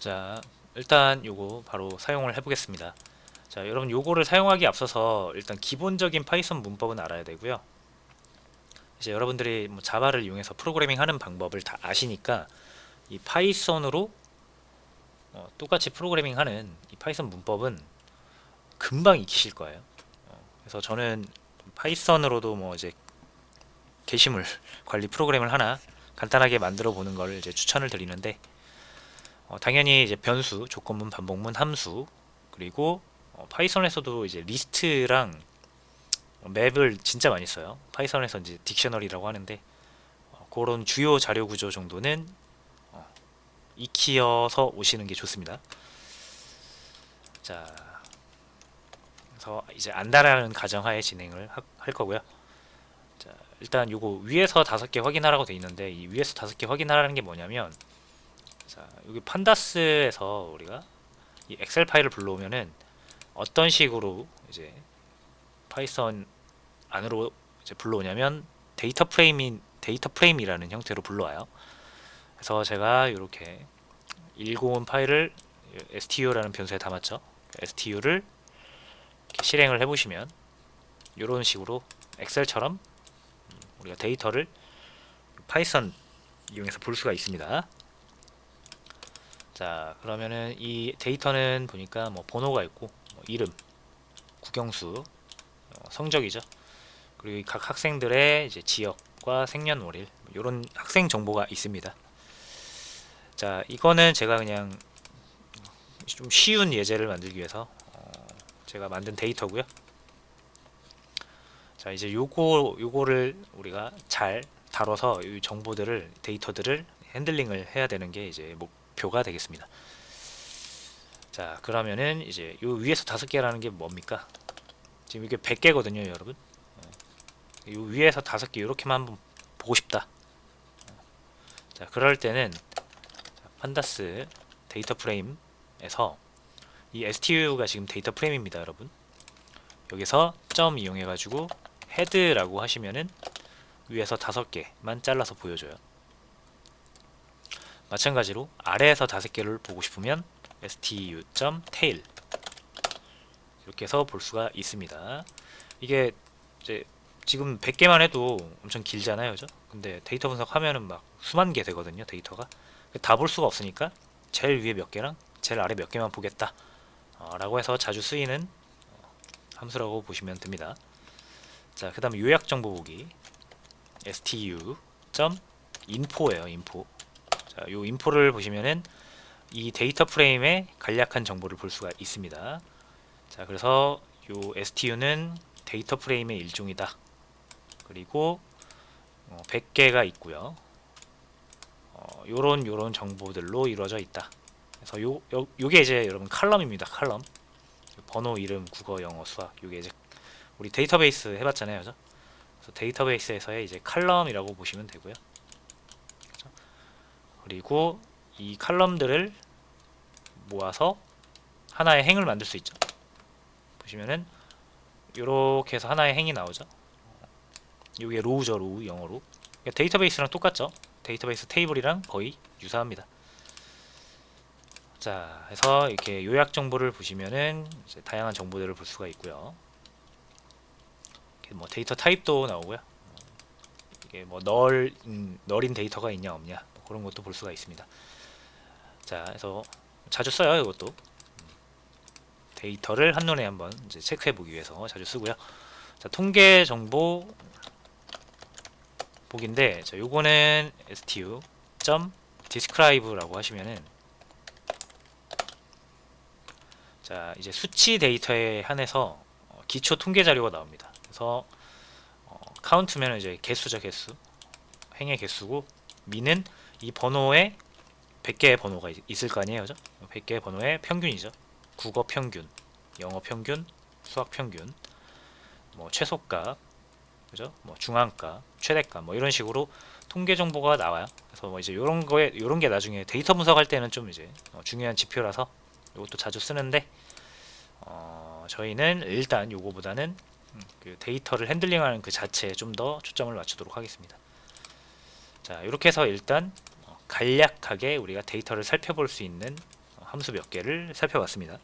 자, 일단 요거 바로 사용을 해보겠습니다. 자, 여러분 요거를 사용하기 앞서서 일단 기본적인 파이썬 문법은 알아야 되고요. 이제 여러분들이 뭐 자바를 이용해서 프로그래밍 하는 방법을 다 아시니까 이 파이썬으로 어, 똑같이 프로그래밍 하는 이 파이썬 문법은 금방 익히실 거예요. 어, 그래서 저는 파이썬으로도 뭐 이제 게시물 관리 프로그램을 하나 간단하게 만들어 보는 걸 이제 추천을 드리는데 어, 당연히 이제 변수, 조건문, 반복문, 함수 그리고 어, 파이썬에서도 이제 리스트랑 맵을 진짜 많이 써요. 파이썬에서 이제 딕셔너리라고 하는데 어, 그런 주요 자료 구조 정도는 어, 익히어서 오시는 게 좋습니다. 자, 그래서 이제 안다라는 가정하에 진행을 하- 할 거고요. 자, 일단 요거 위에서 다섯 개 확인하라고 돼 있는데 이 위에서 다섯 개 확인하라는 게 뭐냐면 자, 여기 판다스에서 우리가 이 엑셀 파일을 불러오면은 어떤 식으로 이제 파이썬 안으로 이제 불러오냐면 데이터 프레임인 데이터 프레임이라는 형태로 불러와요. 그래서 제가 이렇게 읽어온 파일을 stu라는 변수에 담았죠. stu를 실행을 해보시면 이런 식으로 엑셀처럼 우리가 데이터를 파이썬 이용해서 볼 수가 있습니다. 자 그러면은 이 데이터는 보니까 뭐 번호가 있고 뭐 이름, 국영수, 어, 성적이죠. 그리고 이각 학생들의 이제 지역과 생년월일 이런 학생 정보가 있습니다. 자 이거는 제가 그냥 좀 쉬운 예제를 만들기 위해서 어, 제가 만든 데이터고요. 자 이제 요거 요거를 우리가 잘 다뤄서 이 정보들을 데이터들을 핸들링을 해야 되는 게 이제 목 표가 되겠습니다. 자 그러면은 이제 요 위에서 다섯 개라는 게 뭡니까? 지금 이게 100개거든요, 여러분. 어, 요 위에서 다섯 개 이렇게만 한번 보고 싶다. 어, 자 그럴 때는 자, 판다스 데이터 프레임에서 이 STU가 지금 데이터 프레임입니다, 여러분. 여기서 점 이용해 가지고 헤드라고 하시면은 위에서 다섯 개만 잘라서 보여줘요. 마찬가지로 아래에서 다섯 개를 보고 싶으면 stu.tail 이렇게 해서 볼 수가 있습니다. 이게 이제 지금 100개만 해도 엄청 길잖아요, 그죠? 근데 데이터 분석하면은 막 수만 개 되거든요, 데이터가. 다 볼 수가 없으니까 제일 위에 몇 개랑 제일 아래 몇 개만 보겠다. 어, 라고 해서 자주 쓰이는 어, 함수라고 보시면 됩니다. 자, 그 다음에 요약 정보 보기. stu.info예요, info. 자, 요 인포를 보시면은 이 데이터 프레임의 간략한 정보를 볼 수가 있습니다. 자, 그래서 요 stu는 데이터 프레임의 일종이다. 그리고 어, 100개가 있고요. 어, 요런 요런 정보들로 이루어져 있다. 그래서 요, 요 요게 이제 여러분 칼럼입니다. 칼럼. 번호, 이름, 국어, 영어, 수학. 요게 이제 우리 데이터베이스 해 봤잖아요, 그죠? 그래서 데이터베이스에서의 이제 칼럼이라고 보시면 되고요. 그리고 이 칼럼들을 모아서 하나의 행을 만들 수 있죠. 보시면은 이렇게 해서 하나의 행이 나오죠. 이게 로우죠, 로우 영어로. 그러니까 데이터베이스랑 똑같죠. 데이터베이스 테이블이랑 거의 유사합니다. 자, 해서 이렇게 요약 정보를 보시면은 다양한 정보들을 볼 수가 있고요. 뭐 데이터 타입도 나오고요. 이게 뭐 널, 널인 데이터가 있냐 없냐 뭐 그런 것도 볼 수가 있습니다. 자, 그래서 자주 써요 이것도 데이터를 한눈에 한번 이제 체크해 보기 위해서 자주 쓰고요. 자, 통계 정보 보기인데, 자, 요거는 stu.describe라고 하시면은 자, 이제 수치 데이터에 한해서 어, 기초 통계 자료가 나옵니다. 그래서 어, 카운트면 이제 개수죠, 개수. 행의 개수고 미는 이 번호에 100개의 번호가 있- 있을 거 아니에요, 그죠? 100개의 번호의 평균이죠. 국어 평균, 영어 평균, 수학 평균, 뭐 최소값, 그죠? 뭐 중앙값, 최대값, 뭐 이런 식으로 통계 정보가 나와요. 그래서 뭐 이제 이런 거에 이런 게 나중에 데이터 분석할 때는 좀 이제 어, 중요한 지표라서 이것도 자주 쓰는데 어, 저희는 일단 요거보다는 음, 그 데이터를 핸들링하는 그 자체에 좀 더 초점을 맞추도록 하겠습니다. 자, 이렇게 해서 일단 어, 간략하게 우리가 데이터를 살펴볼 수 있는 함수 몇 개를 살펴봤습니다.